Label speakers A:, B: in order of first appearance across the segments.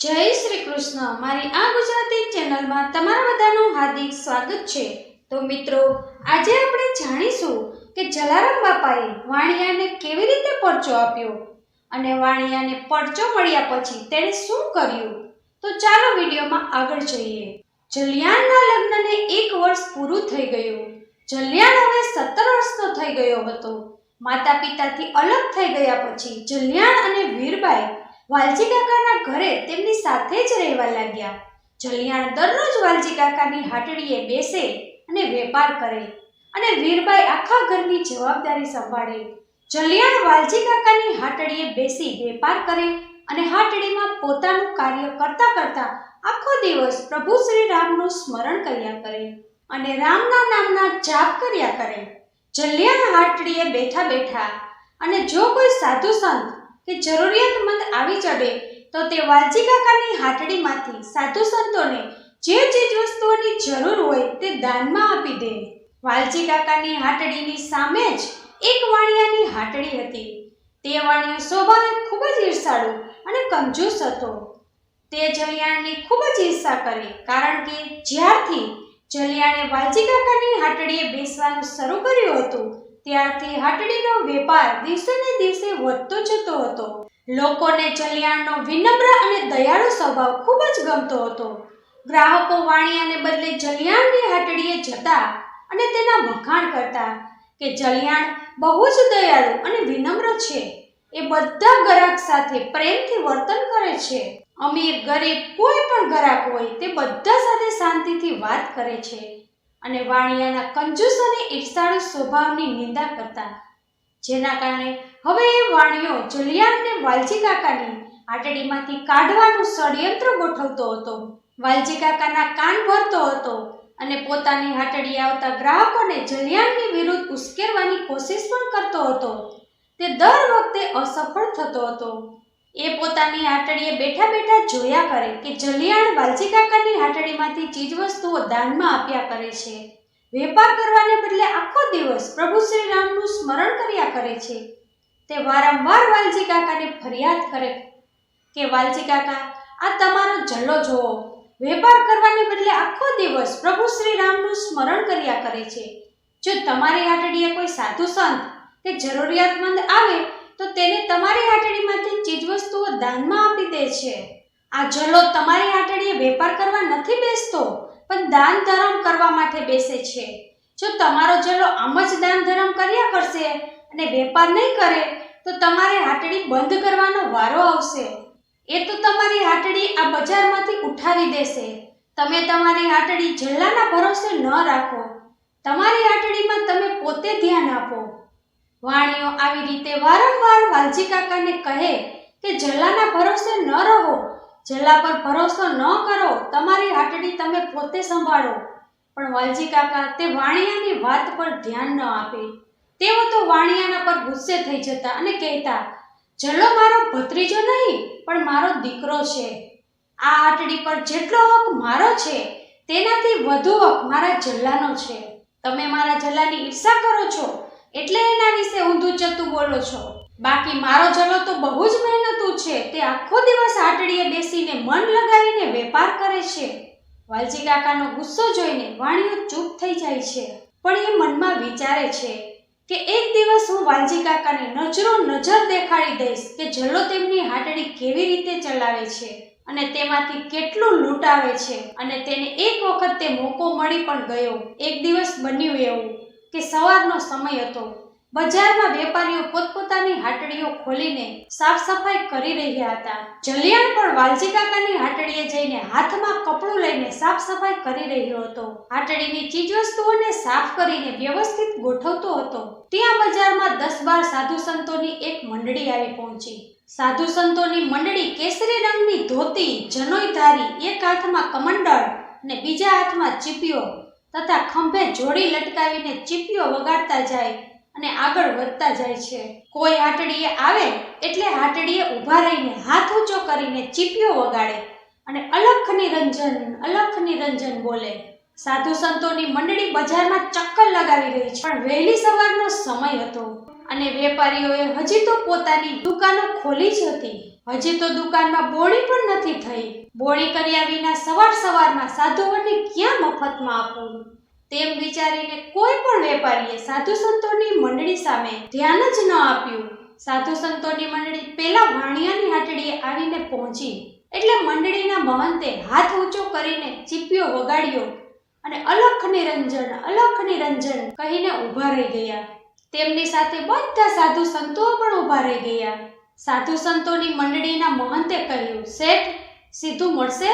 A: જય શ્રી કૃષ્ણ. મારી આ ગુજરાતી ચેનલમાં તમારા બધાનું હાર્દિક સ્વાગત છે. તો મિત્રો, આજે આપણે જાણીશું કે જલારામ બાપાએ વાણિયાને કેવી રીતે પરચો આપ્યો અને વાણિયાને પરચો મળ્યા પછી તેણે શું કર્યું? તો ચાલો વિડીયોમાં આગળ જઈએ. જલિયાણના લગ્નને એક વર્ષ પૂરું થઈ ગયું. જલિયાણ હવે સત્તર વર્ષનો થઈ ગયો હતો. માતા પિતાથી અલગ થઈ ગયા પછી જલિયાણ અને વીરબાઈ વાલજી કાકાના ઘરે તેમની સાથે જ રહેવા લાગ્યા. જલિયાણ દરરોજ વાલજી કાકાની હાટડીએ બેસે અને વેપાર કરે અને વીરબાઈ આખા ઘરની જવાબદારી સંભાળે. જલિયાણ વાલજી કાકાની હાટડીએ બેસી વેપાર કરે અને હાટડીમાં પોતાનું કાર્ય કરતા કરતા આખો દિવસ પ્રભુ શ્રી રામનું સ્મરણ કર્યા કરે અને રામના નામના જાપ કર્યા કરે. જલિયાણ હાટડીએ બેઠા બેઠા અને જો કોઈ સાધુ સંત કે જરૂરિયાતમંદ આવી ચડે તો તે વાલજી કાકાની હાટડીમાંથી સાધુ સંતોને જે ચીજ વસ્તુઓની જરૂર હોય તે દાનમાં આપી દે. વાલજી કાકાની હાટડીની સામે જ એક વાણિયાની હાટડી હતી. તે વાણિયો સ્વભાવે ખૂબ જ ઈર્ષાળુ અને કંજૂસ હતો. તે જલિયાણની ખૂબ જ ઈર્ષા કરી, કારણ કે જ્યારથી જલિયાણે વાલજી કાકાની હાટડીએ બેસવાનું શરૂ કર્યું હતું ત્યારથી હાટડીનો વેપાર દિવસે ને દિવસે વધતો જતો હતો. લોકોને ચલિયાણનો વિનમ્ર અને દયાળુ સ્વભાવ ખૂબ જ ગમતો હતો. ગ્રાહકો વાણિયાને બદલે જલિયાણની હાટડીએ જતા અને તેના વખાણ કરતા કે જલિયાણ બહુ જ દયાળુ અને વિનમ્ર છે. એ બધા ગ્રાહક સાથે પ્રેમથી વર્તન કરે છે. અમીર ગરીબ કોઈ પણ ગ્રાહક હોય તે બધા સાથે શાંતિથી વાત કરે છે. અને વાણિયાના કંજૂસ અને ઈર્ષાળુ સ્વભાવની નિંદા કરતા. જેના કારણે હવે એ વાણિયો જલિયાણને વાલજી કાકાની આટડીમાંથી કાઢવાનું ષડયંત્ર ગોઠવતો હતો. વાલજી કાકાના કાન ભરતો હતો અને પોતાની હાટડી આવતા ગ્રાહકોને જલિયાણની વિરુદ્ધ ઉશ્કેરવાની કોશિશ પણ કરતો હતો. તે દર વખતે અસફળ થતો હતો. એ પોતાની હાટડીએ બેઠા બેઠા જોયા કરે કે જલિયાણ વાલજી કાકાની હાટડીમાંથી ચીજવસ્તુઓ દાનમાં આપ્યા કરે છે. વેપાર કરવાને બદલે આખો દિવસ પ્રભુ શ્રી રામનું સ્મરણ કર્યા કરે છે. તે વારંવાર વાલજી કાકાને ફરિયાદ કરે કે, વાલજી કાકા, આ તમારો જલ્લો જોવો. વેપાર કરવાને બદલે આખો દિવસ પ્રભુ શ્રી રામનું સ્મરણ કર્યા કરે છે. જો તમારી આટડીએ કોઈ સાધુ સંત કે જરૂરિયાતમંદ આવે તો તેને તમારી હાટડીમાંથી ચીજવસ્તુઓ દાનમાં આપી દે છે. આ જલો તમારી આટડીએ વેપાર કરવા નથી બેસતો, પણ દાન ધર્મ કરવા માટે બેસે છે. જો તમારો જલો આમ જ દાન ધર્મ કર્યા કરશે અને વેપાર નહીં કરે, તો તમારે હાટડી બંધ કરવાનો વારો આવશે. એ તો તમારી હાટડી આ બજારમાંથી ઉઠાવી દેશે. તમે તમારી હાટડી જલ્લાના ભરોસે ન રાખો. તમારી હાટડીમાં તમે પોતે ધ્યાન આપો. વાણીઓ આવી રીતે વારંવાર વાલજી કાકાને કહે કે જલ્લાના ભરોસે ન રહો જલ્લા પર ભરોસો ન કરો, તમારી હાટડી તમે પોતે સંભાળો. પણ વાલજી કાકા તે વાણિયાની વાત પર ધ્યાન ન આપે. તેઓ તો વાણિયાના પર ગુસ્સે થઈ જતા અને કહેતા જલ્લો મારો ભત્રીજો નહીં, પણ મારો દીકરો છે. આ હાટડી પર જેટલો હક મારો છે, તેનાથી વધુ હક મારા જલ્લાનો છે. તમે મારા જલ્લાની ઈર્ષા કરો છો એટલે એના વિશે ઊંધું ચતું બોલો છો? બાકી મારો જલો તો બહુ જ મહેનતું છે. તે આખો દિવસ આટડીએ બેસીને મન લગાવીને વેપાર કરે છે. વાલજી કાકાનો ગુસ્સો જોઈને વાણીઓ ચૂપ થઈ જાય છે. પણ એ મનમાં વિચારે છે કે એક દિવસ હું વાલજી કાકાને નજરો નજર દેખાડી દઈશ કે જલો તેમની હાટડી કેવી રીતે ચલાવે છે અને તેમાંથી કેટલું લૂંટાવે છે. અને તેને એક વખત તે મોકો મળી પણ ગયો. એક દિવસ બન્યું એવું. કે સવારનો સમય હતો. બજારમાં વેપારીઓ પોતપોતાની હાટડીઓ ખોલીને સાફ સફાઈ કરી રહ્યા હતા. જલિયાણ પણ વાલજી કાકાની હાટડીએ જઈને હાથમાં કપડું લઈને સાફ સફાઈ કરી રહ્યો હતો. હાટડીની ચીજવસ્તુઓને સાફ કરીને વ્યવસ્થિત ગોઠવતો હતો. ત્યાં બજારમાં દસ બાર સાધુ સંતોની એક મંડળી આવી પહોંચી. સાધુ સંતોની મંડળી કેસરી રંગની ધોતી જનોઈધારી એક હાથમાં કમંડળ ને બીજા હાથમાં ચીપિયો તથા ખંભે જોડી લટકાવીને ચીપિયો વગાડતા જાય અને આગળ વધતા જાય છે. કોઈ હાટડીએ આવે એટલે હાટડીએ ઊભા રહીને હાથ ઊંચો કરીને ચીપીઓ વગાડે અને અલખ નિરંજન અલખ નિરંજન બોલે. સાધુ સંતોની મંડળી બજારમાં ચક્કર લગાવી રહી છે. પણ વહેલી સવારનો સમય હતો. અને વેપારીઓએ હજી તો પોતાની દુકાનો ખોલી જ હતી. હજી તો દુકાનમાં બોળી પણ નથી થઈ. બોળી કર્યા વિના સવાર સવારમાં સાધુઓને ક્યાં મફતમાં આપવું? તેમ વિચારીને કોઈ પણ વેપારીએ સાધુ સંતોની મંડળી સામે ધ્યાન જ ન આપ્યું. સાધુ સંતોની મંડળી પેલા વાણિયાની હાટડીએ આવીને પહોંચી. એટલે મંડળીના મહંતે હાથ ઊંચો કરીને ચીપિયો વગાડ્યો અને અલખ નિરંજન અલખ નિરંજન કહીને ઊભા રહી ગયા. તેમની સાથે બધા સાધુ સંતો પણ ઊભા રહી ગયા. સાધુ સંતોની મંડળીના મહંતે કહ્યું, શેઠ, સીધું મળશે?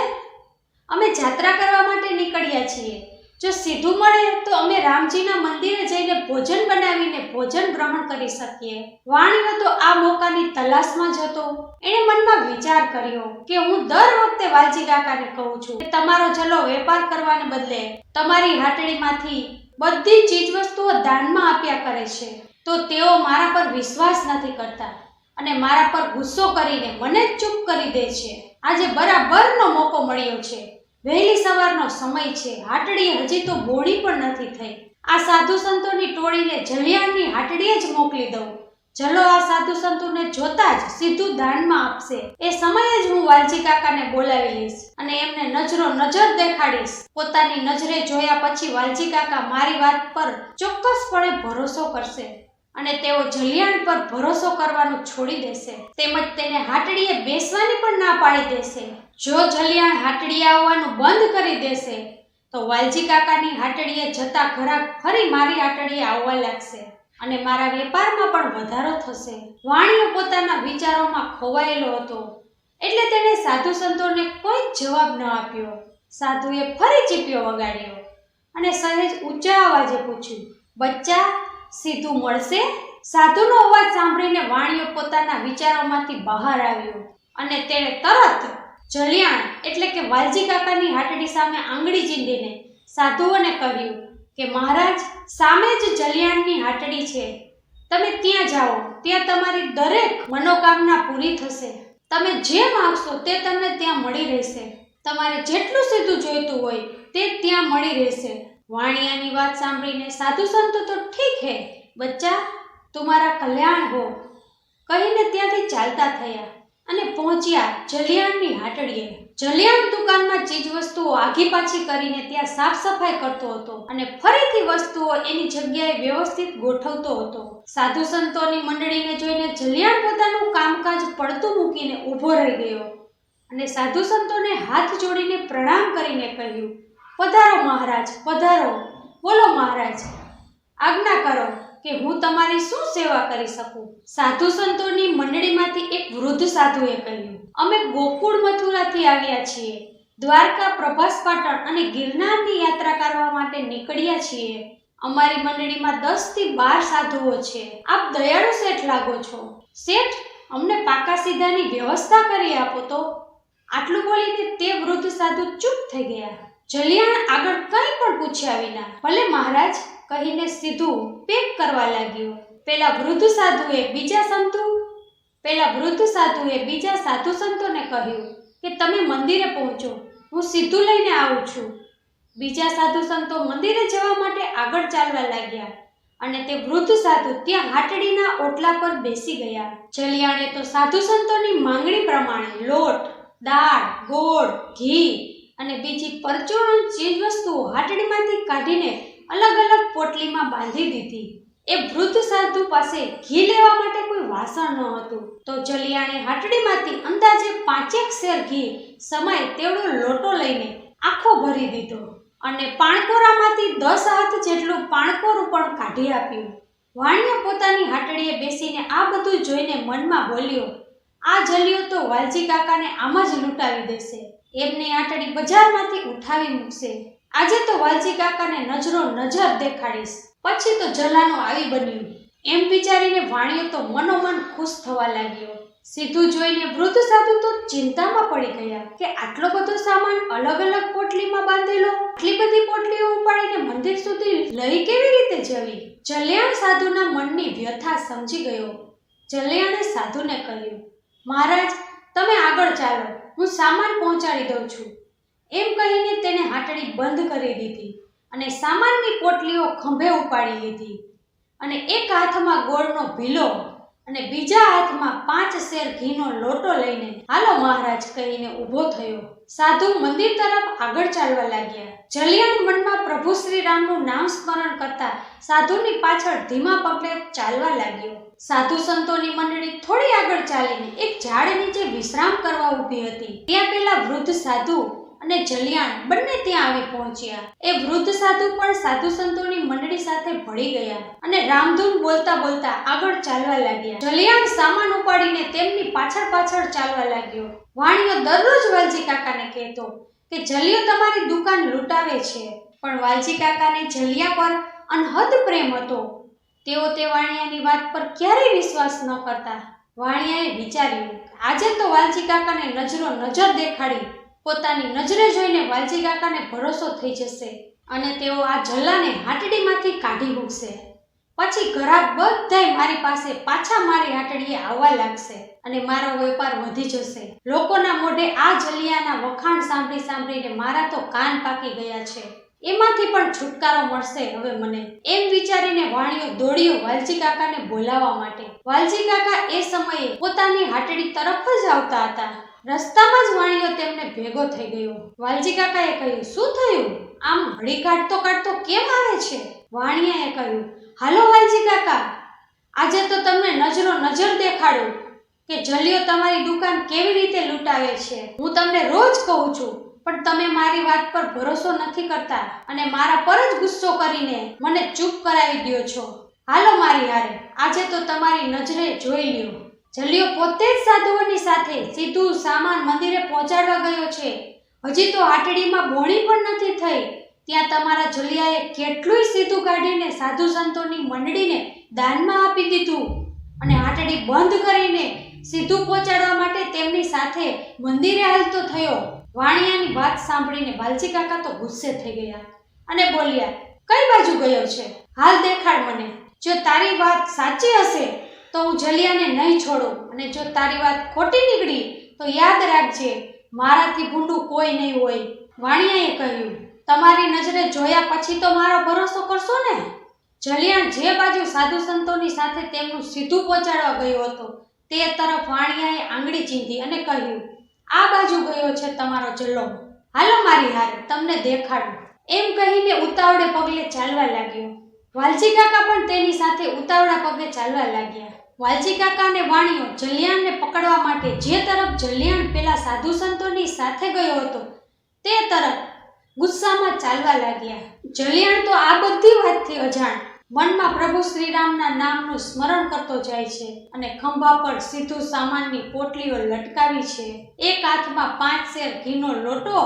A: અમે જાત્રા કરવા માટે નીકળ્યા છીએ. જો સીધું મળે, તો અમે રામજીના મંદિરે જઈને ભોજન બનાવીને ભોજન ગ્રહણ કરી શકીએ. વાણીઓ તો આ મોકાની તલાશમાં જ હતો. એણે મનમાં વિચાર કર્યો કે હું દર વખતે વાલજી કાકાને કહું છું કે તમારો જલો વેપાર કરવાને બદલે તમારી હાટડીમાંથી બધી ચીજવસ્તુઓ દાનમાં આપ્યા કરે છે. તો તેઓ મારા પર વિશ્વાસ નથી કરતા અને મારા પર ગુસ્સો કરીને મને ચૂપ કરી દે છે. આજે બરાબરનો મોકો મળ્યો છે. વહેલી સવારનો સમય છે. હાટડી હજી તો બોડી પણ નથી થઈ. આ સાધુ સંતોની ટોળીને જલિયાણની હાટડીએ જ મોકલી દઉં. જલો આ સાધુ સંતોને જોતા જ સીધું દાનમાં આપશે. એ સમયે જ હું વાલજી કાકાને બોલાવી લઈશ અને એમને નજરો નજર દેખાડીશ. પોતાની નજરે જોયા પછી વાલજી કાકા મારી વાત પર ચોક્કસપણે ભરોસો કરશે અને તેઓ જલિયાણ પર ભરોસો કરવાનું છોડી દેશે. તેમજ તેને હાટડીએ બેસવાની પણ ના પાડી દેશે. જો જલિયાણ હાટડીએ આવવાનું બંધ કરી દેશે, તો વાલજી કાકાની હાટડીએ જતા ઘરાક ફરી મારી હાટડીએ આવવા લાગશે. અને મારા વેપારમાં પણ વધારો થશે. વાણીઓ પોતાના વિચારોમાં ખોવાયેલો હતો. એટલે તેણે સાધુ સંતોને કોઈ જવાબ ન આપ્યો. સાધુએ ફરી ચીપિયો વગાડ્યો અને સહેજ ઊંચા અવાજે પૂછ્યું, બચ્ચા, સીધું મળશે? સાધુનો અવાજ સાંભળીને વાણીઓ પોતાના વિચારોમાંથી બહાર આવ્યો અને તેણે તરત જલિયાણ એટલે કે વાલજી કાકાની હાટડી સામે આંગળી ચીંધીને સાધુઓને કહ્યું કે મહારાજ, સામે જ જલિયાણની હાટડી છે. તમે ત્યાં જાઓ, ત્યાં તમારી દરેક મનોકામના પૂરી થશે. તમે જે માગશો તે તમને ત્યાં મળી રહેશે. તમારે જેટલું સીધું જોઈતું હોય તે ત્યાં મળી રહેશે. વાણિયાની વાત સાંભળીને સાધુ સંતો તો ઠીક હે. બચ્ચા, તુમારા કલ્યાણ હો. કહીને ત્યાંથી ચાલતા થયા અને પહોંચ્યા જલિયાણની હાટડીએ. જલિયાણ દુકાનમાં ચીજવસ્તુઓ આગી પાછી કરીને ત્યાં સાફ સફાઈ કરતો હતો અને ફરીથી વસ્તુઓ એની જગ્યાએ વ્યવસ્થિત ગોઠવતો હતો. સાધુ સંતોની મંડળીને જોઈને જલિયાણ પોતાનું કામકાજ પડતું મૂકીને ઊભો રહી ગયો અને સાધુ સંતોને હાથ જોડીને પ્રણામ કરીને કહ્યું, પધારો મહારાજ, પધારો. બોલો મહારાજ, આજ્ઞા કરો. કે હું તમારી શું સેવા કરી શકું? સાધુ સંતોની મંડળીમાંથી એક વૃદ્ધ સાધુએ કહ્યું, અમે ગોકુળ મથુરાથી આવ્યા છીએ. દ્વારકા, પ્રભાસ પાટણ અને ગિરનારની યાત્રા કરવા માટે નીકળ્યા છીએ. અમારી મંડળીમાં દસથી બાર સાધુઓ છે. આપ દયાળુ શેઠ લાગો છો. શેઠ, અમને પાકા સીધાની વ્યવસ્થા કરી આપો તો. આટલું બોલીને તે વૃદ્ધ સાધુ ચૂપ થઈ ગયા. જલિયાણ આગળ કંઈ પણ પૂછ્યા વિના, ભલે મહારાજ કહીને સીધું પેક કરવા લાગ્યો. પેલા વૃદ્ધ સાધુએ બીજા સંતો, પેલા વૃદ્ધ સાધુએ બીજા સાધુ સંતોને કહ્યું કે તમે મંદિરે પહોંચો, હું સીધું લઈને આવું છું. બીજા સાધુ સંતો મંદિરે જવા માટે આગળ ચાલવા લાગ્યા અને તે વૃદ્ધ સાધુ ત્યાં હાટડીના ઓટલા પર બેસી ગયા. જલિયાણે તો સાધુ સંતોની માંગણી પ્રમાણે લોટ, દાળ, ગોળ, ઘી અને બીજી પરચુરણ ચીજવસ્તુઓ હાટડીમાંથી કાઢીને અલગ અલગ પોટલીમાં બાંધી દીધી. એ વૃદ્ધ સાધુ પાસે ઘી લેવા માટે કોઈ વાસણ ન હતું. તો જલિયાણે હાટડીમાંથી અંદાજે પાંચેક શેર ઘી સમાય તેવડો લોટો લઈને આખો ભરી દીધો અને પાણકોરામાંથી દસ હાથ જેટલું પાણકોરું પણ કાઢી આપ્યું. વાણિયા પોતાની હાટડીએ બેસીને આ બધું જોઈને મનમાં બોલ્યો, આ જલિયો તો વાલજી કાકાને આમાં જ લૂંટાવી દેશે. એમને આટડી બજારમાંથી ઉઠાવી મૂકશે. આજે તો વાલજી કાકાને નજરો નજર દેખાડીશ. પછી તો જલાનો આવી બન્યું. એમ વિચારીને વાણિયો તો મનોમન ખુશ થવા લાગ્યો. સીધું જોઈને વૃદ્ધ સાધુ તો ચિંતામાં પડી ગયા કે આટલો બધો સામાન અલગ અલગ પોટલીમાં બાંધેલો, આટલી બધી પોટલીઓ ઉપાડીને મંદિર સુધી લઈ કેવી રીતે જવી? જલ્યાણ સાધુના મનની વ્યથા સમજી ગયો. જલ્યાણે સાધુને કહ્યું, મહારાજ, તમે આગળ ચાલો. હું સામાન પહોંચાડી દઉં છું. એમ કહીને તેને હાટડી બંધ કરી દીધી અને સામાનની પોટલીઓ ખંભે ઉપાડી લીધી. અને એક હાથમાં ગોળનો ભીલો અને બીજા હાથમાં પાંચ શેર ઘીનો લોટો લઈને, હાલો મહારાજ, કહીને ઊભો થયો. સાધુ મંદિર તરફ આગળ ચાલવા લાગ્યા. જલિયાણ મનમાં પ્રભુ શ્રી રામનું નામ સ્મરણ કરતા સાધુની પાછળ ધીમા પગલે ચાલવા લાગ્યો. સાધુ સંતોની મંડળી થોડી આગળ ચાલીને એક ઝાડ નીચે વિશ્રામ કરવા ઊભી હતી. ત્યાં પેલા વૃદ્ધ સાધુ અને જલિયાણ બંને ત્યાં આવી પહોંચ્યા. એ વૃદ્ધ સાધુ પણ સાધુ સંતોની મંડળી સાથે ભળી ગયા અને રામધૂન બોલતા બોલતા આગળ ચાલવા લાગ્યા. જલિયાણ સામાન ઉપાડીને તેમની પાછળ પાછળ ચાલવા લાગ્યો. વાણીઓ દરરોજ વાલજી કાકાને કહેતો કે, જલિયો તમારી દુકાન લૂંટાવે છે. પણ વાલજી કાકાને જલિયા પર અનહદ પ્રેમ હતો. તેઓ તે વાણિયાની વાત પર ક્યારેય વિશ્વાસ ન કરતા. વાણિયાએ વિચાર્યું આજે તો વાલજી કાકાને નજરો નજર દેખાડી પોતાની નજરે જોઈને વાલજી કાકાને ભરોસો થઈ જશે અને તેઓ આ જલ્લાને હાટડીમાંથી કાઢી મૂકશે. પછી ઘરાક બધાય મારી પાસે પાછા મારી હાટડીએ આવવા લાગશે અને મારો વેપાર વધી જશે. લોકોના મોઢે આ જલિયાના વખાણ સાંભળી સાંભળીને મારા તો કાન પાકી ગયા છે. એમાંથી પણ છુટકારો મળશે હવે મને. એમ વિચારીને વાણીઓ દોડ્યો વાલજી કાકાને બોલાવવા માટે. વાલજી કાકા એ સમયે પોતાની હાટડી તરફ જ આવતા હતા. રસ્તામાં જ વાણીઓ તેમને ભેગો થઈ ગયો. વાલજી કાકાએ કહ્યું, શું થયું? આમ હળી કાઢતો કાઢતો કેમ આવે છે? વાણિયાએ કહ્યું, હાલો વાલજી કાકા, આજે તો તમને નજરો નજર દેખાડું કે જલિયો તમારી દુકાન કેવી રીતે લૂંટાવે છે. હું તમને રોજ કહું છું, પણ તમે મારી વાત પર ભરોસો નથી કરતા અને મારા પર જ ગુસ્સો કરીને મને ચૂપ કરાવી દો છો. હાલો મારી હારે, આજે તો તમારી નજરે જોઈ લ્યો. જલિયો પોતે જ સાધુઓની સાથે સીધું સામાન મંદિરે પહોંચાડવા ગયો છે. હજી તો હાટડીમાં બોણી પણ નથી થઈ. ત્યાં તમારા જલિયાએ કેટલુંય સીધું કાઢીને સાધુ સંતોની મંડળીને દાનમાં આપી દીધું. અને હાટડી બંધ કરીને સીધું પહોંચાડવા માટે તેમની સાથે મંદિરે હાલતો થયો. વાણિયાની વાત સાંભળીને બાલજી કાકા તો ગુસ્સે થઈ ગયા અને બોલ્યા, કઈ બાજુ ગયો છે? હાલ દેખાડ મને. જો તારી વાત સાચી હશે તો હું જલિયાને નહીં છોડું. અને જો તારી વાત ખોટી નીકળી, તો યાદ રાખજે, મારાથી ભૂંડું કોઈ નહીં હોય. વાણિયાએ કહ્યું, તમારી નજરે જોયા પછી તો મારો ભરોસો કરશો ને? જલિયાણ જે બાજુ સાધુ સંતોની સાથે તેમનું સીધું પહોંચાડવા ગયો હતો, તે તરફ વાણિયાએ આંગળી ચીંધી અને કહ્યું, આ બાજુ ગયો છે તમારો જલ્લો. હાલો મારી હાર, તમને દેખાડું. એમ કહીને ઉતાવળે પગલે ચાલવા લાગ્યો. વાલજી કાકા પણ તેની સાથે ઉતાવળા પગે ચાલવા લાગ્યા. વાલજી કાકાને વાણિયો જલિયાણને પકડવા માટે જે તરફ જલિયાણ પેલા સાધુ સંતોની સાથે ગયો હતો, તે તરફ ગુસ્સામાં ચાલવા લાગ્યા. જલિયાણ તો આ બધી વાતથી અજાણ. મનમાં પ્રભુ શ્રીરામના નામનું સ્મરણ કરતો જાય છે અને ખંભા પર સીધું સામાનની પોટલીઓ લટકાવી છે. એક હાથમાં પાંચ શેર ઘીનો લોટો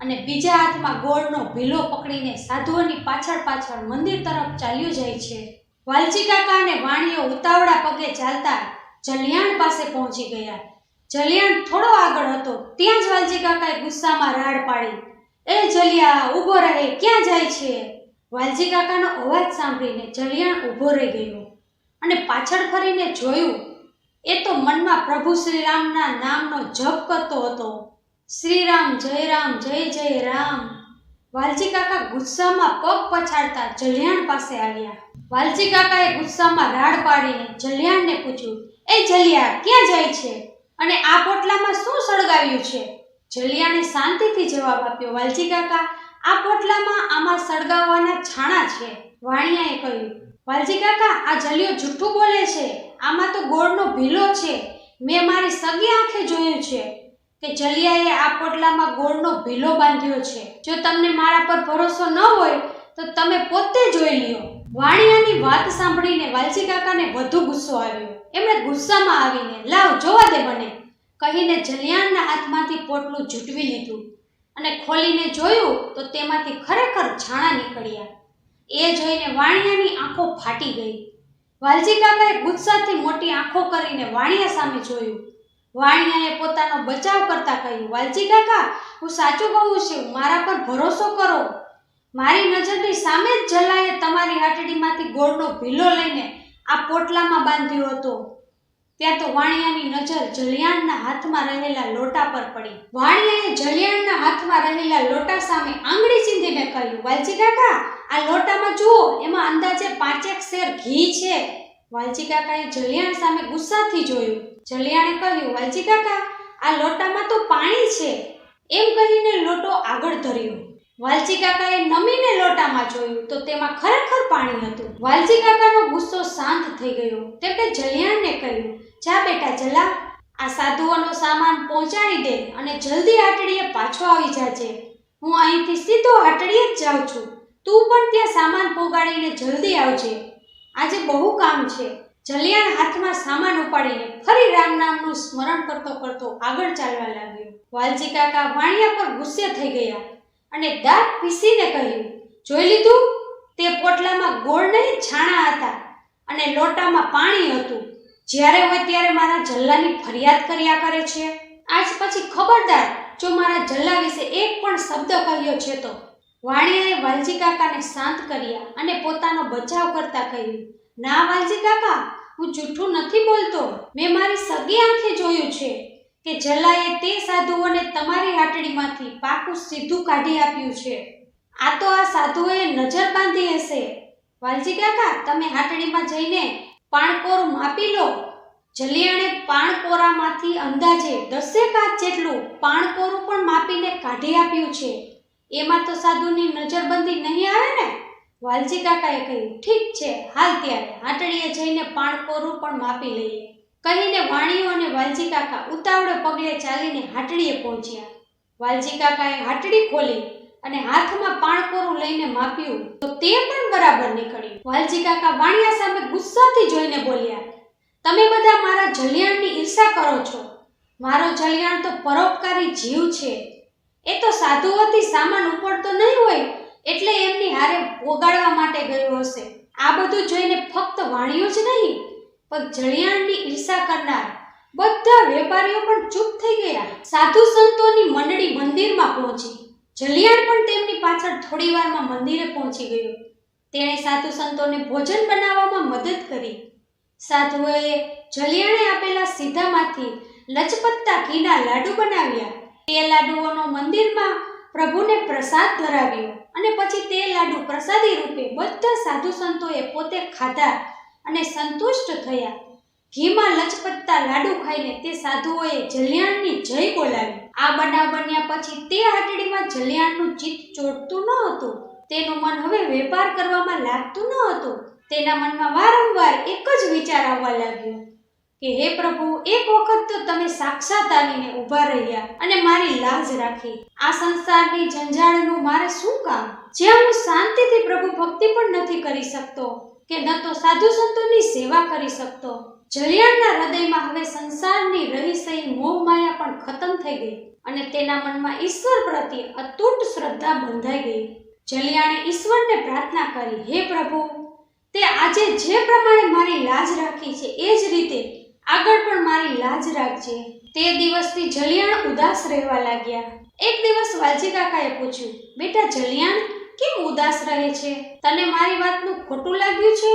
A: અને બીજા હાથમાં ગોળનો ભીલો પકડીને સાધુઓની પાછળ પાછળ મંદિર તરફ ચાલ્યું જાય છે. વાલજી કાકા અને વાણીઓ ઉતાવળા પગે ચાલતા જલિયાણ પાસે પહોંચી ગયા. જલિયાણ થોડો આગળ હતો, ત્યાં જ વાલજી કાકાએ ગુસ્સામાં રાડ પાડી. એ જલિયા, ઊભો રહે, ક્યાં જાય છે? વાલજી કાકાનો અવાજ સાંભળીને જલિયાણ ઊભો રહી ગયો અને પાછળ ફરીને જોયું, એ તો મનમાં પ્રભુ શ્રીરામના નામનો જપ કરતો હતો. શ્રીરામ, જય રામ, જય જય રામ. વાલજી કાકા ગુસ્સામાં પગ પછાડતા જલિયાણ પાસે આવ્યા. વાલજી કાકાએ ગુસ્સામાં રાડ પાડીને જલિયાણને પૂછ્યું, એ જલિયા, ક્યાં જાય છે? અને આ પોટલામાં શું સળગાવ્યું છે? જલિયાણે શાંતિથી જવાબ આપ્યો, વાલજી કાકા, આ પોટલામાં આમાં સળગાવવાના છાણા છે. વાણિયાએ કહ્યું, વાલજી કાકા, આ જલિયો જૂઠું બોલે છે? આમાં તો ગોળનો ભીલો છે. મેં મારી સગી આંખે જોયું છે કે જલિયાએ આ પોટલામાં ગોળનો ભીલો બાંધ્યો છે. જો તમને મારા પર ભરોસો ન હોય, તો તમે પોતે જોઈ લ્યો. વાણિયાની વાત સાંભળીને વાલજી કાકાને વધુ ગુસ્સો આવ્યો. એમણે ગુસ્સામાં આવીને, લાવ, જોવા દે મને. કહીને જલિયાણના હાથમાંથી પોટલું ઝૂંટવી લીધું અને ખોલીને જોયું તો તેમાંથી ખરેખર છાણા નીકળ્યા. એ જોઈને વાણિયાની આંખો ફાટી ગઈ. વાલજી કાકાએ ગુસ્સાથી મોટી આંખો કરીને વાણિયા સામે જોયું. વાણિયાએ પોતાનો બચાવ કરતા કહ્યું, વાલજી કાકા, હું સાચું કહું છું, મારા પર ભરોસો કરો. મારી નજરની સામે જ જલાએ તમારી હાટડીમાંથી ગોળનો ભીલો લઈને આ પોટલામાં બાંધ્યો હતો. ત્યાં તો વાણિયાની નજર જલિયાણના હાથમાં રહેલા લોટા પર પડી. વાણિયાએ જલિયાણના હાથમાં રહેલા લોટા સામે આંગળી ચીંધીને કહ્યું વાલજી કાકા, આ લોટામાં જુઓ, એમાં અંદાજે પાંચેક શેર ઘી છે. વાલજી કાકાએ જલિયાણ સામે ગુસ્સાથી જોયું. જલિયાણે કહ્યું વાલજી કાકા, આ લોટામાં તો પાણી છે. એમ કહીને લોટો આગળ ધર્યો. વાલજી કાકાએ નમીને લોટામાં જોયું તો તેમાં ખરેખર પાણી હતું. વાલજી કાકાનો ગુસ્સો શાંત થઈ ગયો. તેમણે જલિયાણને કહ્યું, જા બેટા, જલા. આ સાધુઓનો સામાન પહોંચાડી દે અને જલ્દી આટડીએ પાછો આવી જાજે. હું અહીંથી સીધો આટડીએ જ જાઉં છું. તું પણ ત્યાં સામાન પોગાડીને જલ્દી આવજે. આજે બહુ કામ છે. જલિયાણ હાથમાં સામાન ઉપાડીને ફરી રામ નામનું સ્મરણ કરતો કરતો આગળ ચાલવા લાગ્યો. વાલજી કાકા વાણિયા પર ગુસ્સે થઈ ગયા. અને દાંત પીસીને કહ્યું, જોઈ લીધું? તે પોટલામાં ગોળ નહીં, છાણા હતા અને લોટામાં પાણી હતું. જ્યારે હોય ત્યારે મારા જલ્લાની ફરિયાદ કર્યા કરે છે. આજ પછી ખબરદાર, જો મારા જલ્લા વિશે એક પણ શબ્દ કહ્યો છે તો? વાણિયાએ વાલજી કાકાને શાંત કર્યા અને પોતાનો બચાવ કરતા કહ્યું, ના વાલજી કાકા, હું જૂઠું નથી બોલતો. મેં મારી સગી આંખે જોયું છે. કે જલાએ તે સાધુઓને તમારી હાટડીમાંથી પાકું સીધું કાઢી આપ્યું છે. આ તો આ સાધુઓએ નજર બાંધી હશે. વાલજી કાકા, તમે હાટડીમાં જઈને પાણકોરું માપી લો. જલિયાણે પાણકોરામાંથી અંદાજે દસેક હાથ જેટલું પાણકોરું પણ માપીને કાઢી આપ્યું છે. એમાં તો સાધુની નજરબંધી નહીં આવે ને? વાલજી કાકાએ કહ્યું, ઠીક છે, હાલ ત્યારે હાટડીએ જઈને પાણકોરું પણ માપી લઈએ. કહીને વાણીઓ અને વાલજી કાકા ઉતાવળે પગલે ચાલીને હાટડીએ પહોંચ્યા. વાલજી કાકાએ હાટડી ખોલી અને હાથમાં પાણકોરું લઈને માપ્યું તો તે પણ બરાબર નીકળ્યું. વાલજી કાકા વાણિયા સામે ગુસ્સાથી જોઈને બોલ્યા, તમે બધા મારા જલિયાણની ઈર્ષા કરો છો. મારો જલિયાણ તો પરોપકારી જીવ છે. એ તો સાધુઓથી સામાન ઉપડતો નહીં હોય એટલે એમની હારે ઓગાળવા માટે ગયો હશે. આ બધું જોઈને ફક્ત વાણીઓ જ નહીં પણ જળિયાણની ઈર્ષા કરનાર બધા વેપારીઓ પણ ચૂપ થઈ ગયા. સાધુ સંતોની મંડળી મંદિરમાં પહોંચી. જલિયાણ પણ તેમની પાછળ થોડી વારમાં મંદિરે પહોંચી ગયો. તેણે સાધુ સંતોને ભોજન બનાવવામાં મદદ કરી. સાધુઓએ જલિયાણે આપેલા સીધામાંથી લચપત્તા ઘીના લાડુ બનાવ્યા. તે લાડુઓનો મંદિરમાં પ્રભુને પ્રસાદ ધરાવ્યો અને પછી તે લાડુ પ્રસાદી રૂપે બધા સાધુ સંતોએ પોતે ખાધા. અને સંતુષ્ટ થયા. ઘીમાં લચપતતા લાડુ ખાઈને તે સાધુઓએ જલિયાણની જય બોલાવી. આ બનાવ બન્યા પછી તે હાટડીમાં જલિયાણનું ચિત્ત ચોટતું ન હતું. તેનું મન હવે વેપાર કરવામાં લાગતું ન હતું. તેના મનમાં વારંવાર એક જ વિચાર આવવા લાગ્યો કે, હે પ્રભુ, એક વખત તો તમે સાક્ષાત આવીને ઊભા રહ્યા અને મારી લાજ રાખી. આ સંસારની જંજાળનું મારે શું કામ? જ્યાં હું શાંતિથી પ્રભુ ભક્તિ પણ નથી કરી શકતો કે ન તો સાધુ સંતોની સેવા કરી શકતો. જલિયાણના હૃદયમાં હવે સંસારની રહીસહી મોહ માયા પણ ખતમ થઈ ગઈ અને તેના મનમાં ઈશ્વર પ્રત્યે અતૂટ શ્રદ્ધા બંધાઈ ગઈ. જલિયાણે ઈશ્વરને પ્રાર્થના કરી, હે પ્રભુ, તે આજે જે પ્રમાણે મારી લાજ રાખી છે, એ જ રીતે આગળ પણ મારી લાજ રાખજે. તે દિવસથી જલિયાણ ઉદાસ રહેવા લાગ્યા. એક દિવસ વાલજી કાકાએ પૂછ્યું, બેટા જલિયાણ કેમ ઉદાસ રહે છે? તને મારી વાતનું ખોટું લાગ્યું છે?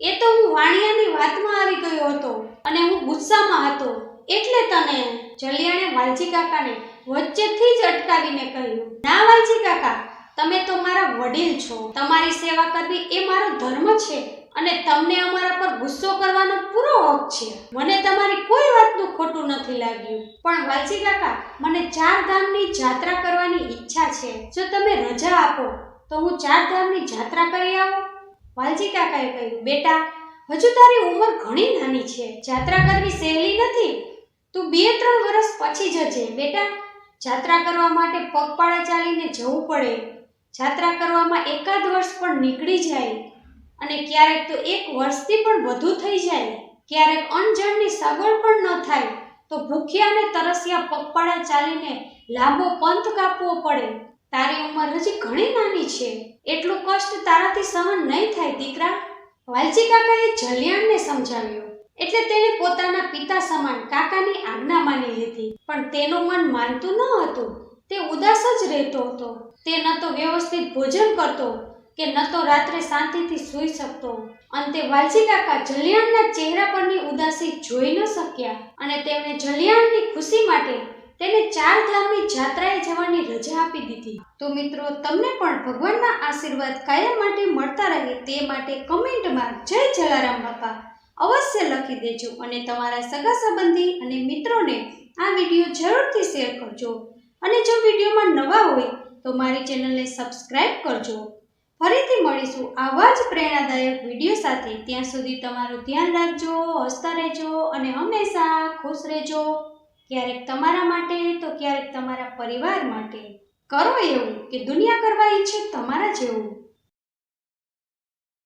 A: એ તો હું વાણિયાની વાતમાં આવી ગયો હતો અને હું ગુસ્સામાં હતો. એટલે તને જલિયાણે વાલજી કાકાને વચ્ચેથી જ અટકાવીને કહ્યું, ના વાલજી કાકા, તમે તો મારા વડીલ છો. તમારી સેવા કરવી એ મારો ધર્મ છે અને તમને અમારા પર ગુસ્સો કરવાનો પૂરો હક છે. મને તમારી કોઈ વાતનું ખોટું નથી લાગ્યું. પણ વાલજી કાકા, મને ચાર ધામની જાત્રા કરવાની ઈચ્છા છે. જો તમે રજા આપો તો હું ચાર ધામની જાત્રા કરી આવું? વાલજી કાકાએ કહ્યું, બેટા, હજુ તારી ઉંમર ઘણી નાની છે. જાત્રા કરવી સહેલી નથી. તું બે ત્રણ વર્ષ પછી જજે. બેટા, જાત્રા કરવા માટે પગપાળા ચાલીને જવું પડે. જાત્રા કરવામાં એકાદ વર્ષ પણ નીકળી જાય અને ક્યારેક તો એક વર્ષથી પણ વધુ થઈ જાય. ક્યારેક અણજણની સગવડ પણ ન થાય. તો ભૂખ્યા અને તરસ્યા પગપાળા ચાલીને લાંબો પંથ કાપવો પડે. તારી ઉંમર હજી ઘણી નાની છે. એટલું કષ્ટ તારાથી સહન નહીં થાય, દીકરા. વાલજી કાકાએ જલિયાણને સમજાવ્યો. એટલે તેને પોતાના પિતા સમાન કાકાની આજ્ઞા માની લીધી. પણ તેનું મન માનતું ન હતું. તે ઉદાસ જ રહેતો હતો. તે ન તો વ્યવસ્થિત ભોજન કરતો કે ન તો રાત્રે શાંતિથી સૂઈ શકતો. અંતે વાલજી કાકા જલિયાણના ચહેરા પરની ઉદાસી જોઈ ન શક્યા અને તેમણે જલિયાણની ખુશી માટે તેને ચાર ધામની જાત્રાએ જવાની રજા આપી દીધી. તો મિત્રો, તમને પણ ભગવાનના આશીર્વાદ કાયમ માટે મળતા રહે તે માટે કમેન્ટમાં જય જલારામ બાપા અવશ્ય લખી દેજો અને તમારા સગા સંબંધી અને મિત્રોને આ વીડિયો જરૂરથી શેર કરજો. અને જો વિડીયોમાં નવા હોય તો મારી ચેનલને સબસ્ક્રાઇબ કરજો. ફરીથી મળીશું આવા જ પ્રેરણાદાયક વીડિયો સાથે. ત્યાં સુધી તમારું ધ્યાન રાખજો, હસતા રહેજો અને હંમેશા ખુશ રહેજો. ક્યારેક તમારા માટે તો ક્યારેક તમારા પરિવાર માટે. કરો એવું કે દુનિયા કરવા ઈચ્છે તમારા જેવું.